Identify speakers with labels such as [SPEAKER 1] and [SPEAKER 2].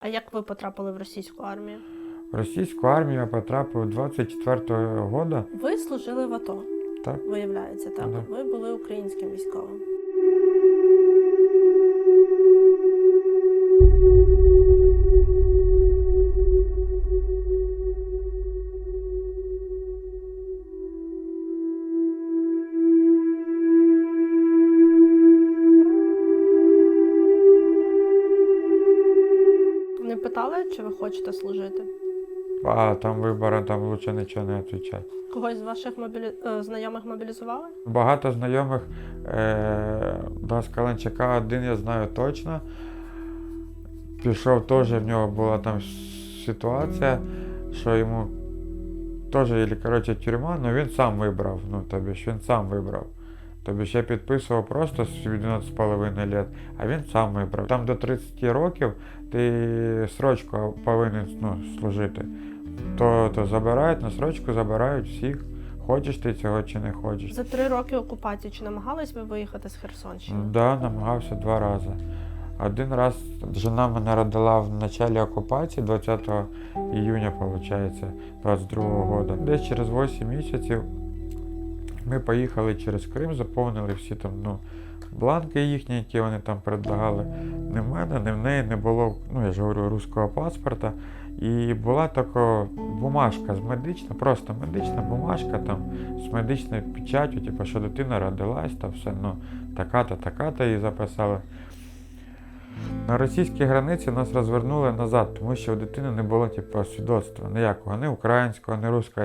[SPEAKER 1] А як ви потрапили в російську армію?
[SPEAKER 2] В російську армію я потрапив 24-го года.
[SPEAKER 1] Ви служили в АТО,
[SPEAKER 2] Так.
[SPEAKER 1] виявляється, так.
[SPEAKER 2] Да.
[SPEAKER 1] Ви були українським військовим. Питали, чи ви хочете служити?
[SPEAKER 2] А там вибори, там лучше нічого не відповідати.
[SPEAKER 1] Когось з ваших мобілі... е, знайомих мобілізували?
[SPEAKER 2] Багато знайомих е, до Скаленчака один я знаю точно. Пішов теж, в нього була там ситуація, що йому теж, коротше, тюрма, але він сам вибрав. Ну, тобі ж він сам вибрав. Тобі я підписував просто з 12,5 лет, а він сам вибрав. Там до 30 років ти срочку повинен ну, служити. То, то забирають, на срочку забирають всіх. Хочеш ти цього чи не хочеш.
[SPEAKER 1] За три роки окупації чи намагались ви виїхати з Херсонщини?
[SPEAKER 2] Да, намагався два рази. Один раз жена мене родила в началі окупації, 20 июня, виходить, 22 года. Десь через 8 місяців ми поїхали через Крим, заповнили всі там ну, бланки їхні, які вони там предлагали. Ні в мене, ні в неї не було, ну я ж говорю, руського паспорта. І була така бумажка з медична, просто медична бумажка там з медичною печаттю, типу, що дитина родилась, та все, ну, така-то, така-то її записали. На російській границі нас розвернули назад, тому що у дитини не було типу, свідоцтва ніякого, ні українського, ні руського.